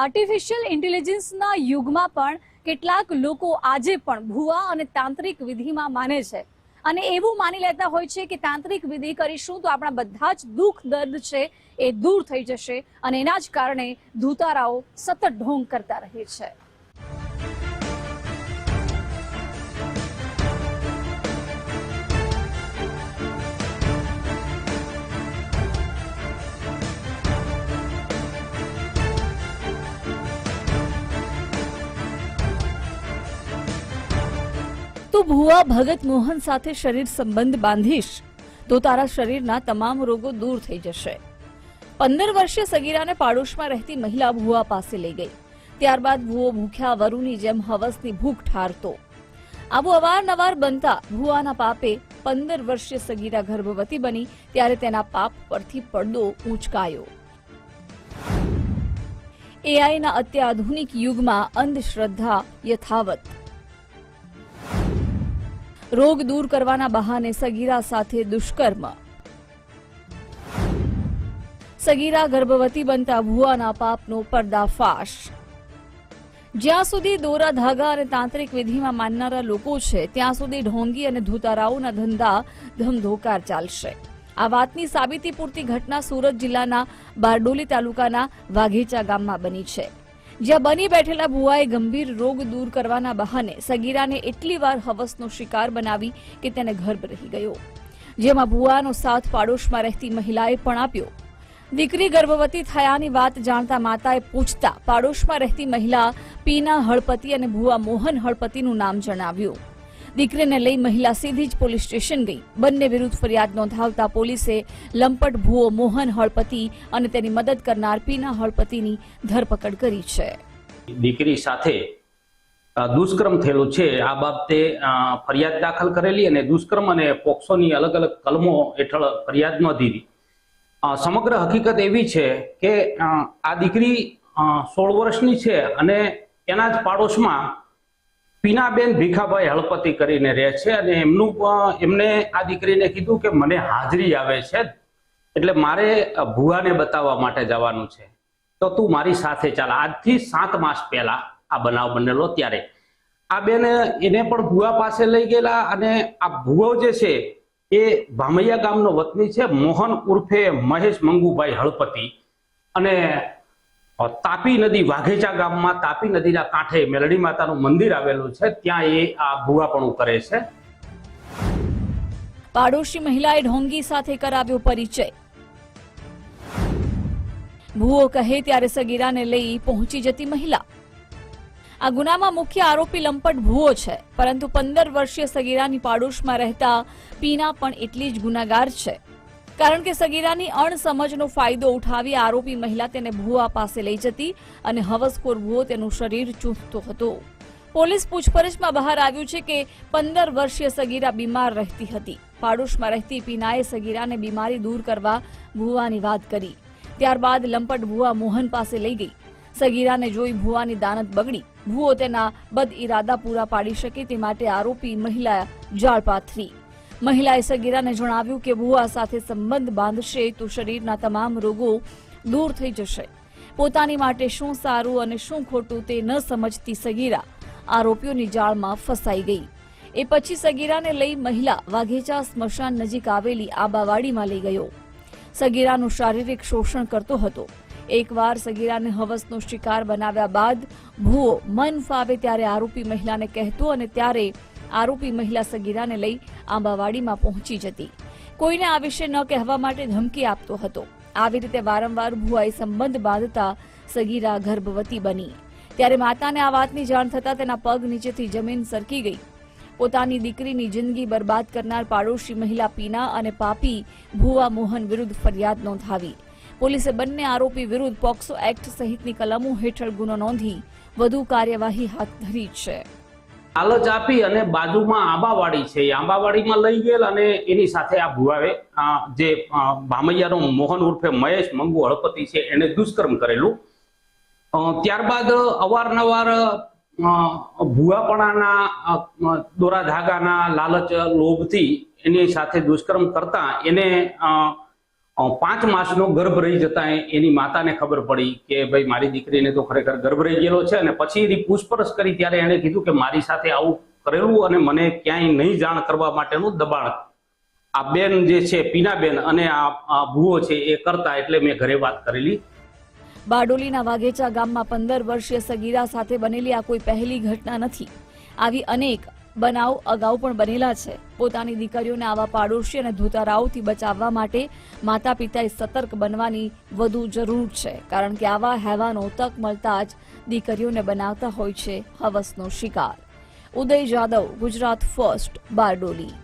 Artificial ઇન્ટેલિજન્સના યુગમાં પણ કેટલાક લોકો આજે પણ ભૂવા અને તાંત્રિક વિધિમાં માને છે. અને એવું માની લેતા હોય છે કે તાંત્રિક વિધિ કરીશું તો આપણા બધા જ દુઃખ, દર્દ છે એ દૂર થઈ જશે અને એના જ કારણે ધૂતારાઓ સતત ઢોંગ કરતા રહે છે. તું ભુવા ભગત મોહન સાથે શરીર સંબંધ બાંધીશ, તો તારા શરીરના તમામ રોગો દૂર થઈ જશે. પંદર વર્ષે સગીરાને પાડોશમાં રહેતી મહિલા ભુવા પાસે લઈ ગઈ. ત્યારબાદ ભુવો ભૂખ્યા વરુની જેમ હવસની ભૂખ ઠારતો. આવું અવારનવાર બનતા ભુવાના પાપે પંદર વર્ષીય સગીરા ગર્ભવતી બની, ત્યારે તેના પાપ પરથી પડદો ઊંચકાયો. એઆઈના અત્યાધુનિક યુગમાં અંધશ્રદ્ધા યથાવત. રોગ દૂર કરવાના બહાને સગીરા સાથે દુષ્કર્મ. સગીરા ગર્ભવતી બનતા ભુવાના પાપનો પર્દાફાશ. જ્યાં સુધી દોરા ધાગા અને તાંત્રિક વિધિમાં માનનારા લોકો છે, ત્યાં સુધી ઢોંગી અને ધૂતારાઓના ધંધા ધમધોકાર ચાલશે. આ વાતની સાબિતી પૂરતી ઘટના સુરત જિલ્લાના બારડોલી તાલુકાના વાઘેચા ગામમાં બની છે. જ્યાં બની બેઠેલા ભુવાએ ગંભીર રોગ દૂર કરવાના બહાને સગીરાને એટલી વાર હવસનો શિકાર બનાવી કે તેને ગર્ભ રહી ગયો. જેમાં ભુવાનો સાથ પાડોશમાં રહેતી મહિલાએ પણ આપ્યો. દીકરી ગર્ભવતી થયાની વાત જાણતા માતાએ પૂછતા, પાડોશમાં રહેતી મહિલા પીના હળપતિ અને ભુવા મોહન હળપતિનું નામ જણાવ્યું. દીકરીને લઈ મહિલા સીધી જ પોલીસ સ્ટેશન ગઈ. બંને વિરુદ્ધ ફરિયાદ નોંધાવતા પોલીસે લંપટ, ભુવો, મોહન, હળપતિ અને તેની મદદ કરનાર પીના હળપતિની ધરપકડ કરી છે. દીકરી સાથે દુષ્કર્મ થયેલું છે. આ બાબતે ફરિયાદ દાખલ કરેલી અને દુષ્કર્મ અને પોક્સોની અલગ અલગ કલમો હેઠળ ફરિયાદ નોંધી સમગ્ર હકીકત એવી છે કે આ દીકરી સોળ વર્ષની છે અને એના જ પાડોશમાં પીનાબેન ભીખાભાઈ હળપતિ કરીને રહે છે અને એમનું એમને આ દીકરીને કીધું કે મને હાજરી આવે છે એટલે મારે ભુવાને બતાવવા માટે જવાનું છે. તો તું મારી સાથે ચાલ. આજથી સાત માસ પહેલા આ બનાવ બનેલો ત્યારે. આ બેન એને પણ ભુવા પાસે લઈ ગયેલા અને આ ભુવો જે છે, એ ભામૈયા ગામનો વતની છે મોહન ઉર્ફે મહેશ મંગુભાઈ હળપતિ. અને તાપી નદી વાઘેચા ગામમાં, તાપી નદીના કાંઠે મેલડી માતાનું મંદિર આવેલું છે. ત્યાં એ આ ભૂવાપણું કરે છે. પાડોશી મહિલાએ ઢોંગી સાથે કરાવ્યો પરિચય. ભૂવો કહે ત્યારે સગીરાને લઈ પહોંચી જતી મહિલા. આ ગુનામાં મુખ્ય આરોપી લંપટ ભૂવો છે, પરંતુ પંદર વર્ષીય સગીરાની પાડોશમાં રહેતા પીના પણ એટલી જ ગુનાગાર છે. કારણ કે સગીરાની અણસમજનો ફાયદો ઉઠાવી આરોપી મહિલા તેને ભૂવા પાસે લઈ જતી અને હવસખોર ભૂવો તેનું શરીર ચૂંટતો હતો. પોલીસ પૂછપરછમાં બહાર આવ્યું છે કે પંદર વર્ષીય સગીરા બીમાર રહેતી હતી. પાડોશમાં રહેતી પીનાએ સગીરાને બીમારી દૂર કરવા ભૂવાની વાત કરી. ત્યારબાદ લંપટ ભુવા મોહન પાસે લઈ ગઈ. સગીરાને જોઈ ભુવાની દાનત બગડી. ભુવો તેના બદ ઇરાદા પૂરા પાડી શકે તે માટે આરોપી મહિલા જાળ મહિલાએ સગીરાને જણાવ્યું કે ભુવા સાથે સંબંધ બાંધશે તો શરીરના તમામ રોગો દૂર થઈ જશે. પોતાની માટે શું સારું અને શું ખોટું તે ન સમજતી સગીરા આરોપીઓની જાળમાં ફસાઈ ગઈ. એ પછી સગીરાને લઈ મહિલા વાઘેચા સ્મશાન નજીક આવેલી આબાવાડીમાં લઈ ગયો. સગીરાનું શારીરિક શોષણ કરતો હતો. એકવાર સગીરાને હવસનો શિકાર બનાવ્યા બાદ ભૂવો મન ફાવે ત્યારે આરોપી મહિલાને કહેતો અને ત્યારે આરોપી મહિલા સગીરાને લઈ આંબાવાડીમાં પહોંચી જતી. કોઈને આ વિશે ન કહેવા માટે ધમકી આપતો હતો. આવી રીતે વારંવાર ભુવાઈ સંબંધ બાંધતા સગીરા ગર્ભવતી બની. ત્યારે માતાને આ વાતની જાણ થતાં તેના પગ નીચેથી જમીન સરકી ગઈ. પોતાની દીકરીની જિંદગી બરબાદ કરનાર પાડોશી મહિલા પીના અને પાપી ભુવા મોહન વિરુદ્ધ ફરિયાદ નોંધાવી. પોલીસે બંને આરોપી વિરુદ્ધ પોક્સો એક્ટ સહિતની કલમો હેઠળ ગુનો નોંધી વધુ કાર્યવાહી હાથ ધરી છે. લાલચ આપી અને બાજુમાં આંબાવાડી છે. એ આંબાવાડીમાં લઈ ગયેલ અને એની સાથે આ ભુવાએ જે ભામૈયાનો મોહન ઉર્ફે મહેશ મંગુ હળપતિ છે એને દુષ્કર્મ કરેલું. ત્યારબાદ અવારનવાર ભુવાપણાના દોરા ધાગાના લાલચ લોભથી એની સાથે દુષ્કર્મ કરતા એને અ, પાંચ માસનો ગર્ભ રહી જતા એની માતાને ખબર પડી કે ભાઈ, મારી દીકરીને તો ખરેખર ગર્ભ રહી ગયેલો છે અને પછી એની પૂછપરછ કરી ત્યારે એણે કીધું કે મારી સાથે આવું કરેલું અને મને ક્યાંય નહીં જાણ કરવા માટેનું દબાણ. આ બેન જે છે, પીનાબેન અને આ ભૂવો છે એ કરતા એટલે મેં ઘરે વાત કરેલી. બારડોલીના વાઘેચા ગામમાં પંદર વર્ષીય સગીરા સાથે બનેલી આ કોઈ પહેલી ઘટના નથી. આવી અનેક બનાવ અગાઉ પણ બનેલા છે. પોતાની દીકરીઓને આવા પાડોશી અને ધોતારાઓથી બચાવવા માટે માતા પિતાએ સતર્ક બનવાની વધુ જરૂર છે, કારણ કે આવા હેવાનો તક મળતા જ દીકરીઓને બનાવતા હોય છે હવસનો શિકાર. ઉદય જાદવ, ગુજરાત ફર્સ્ટ, બારડોલી.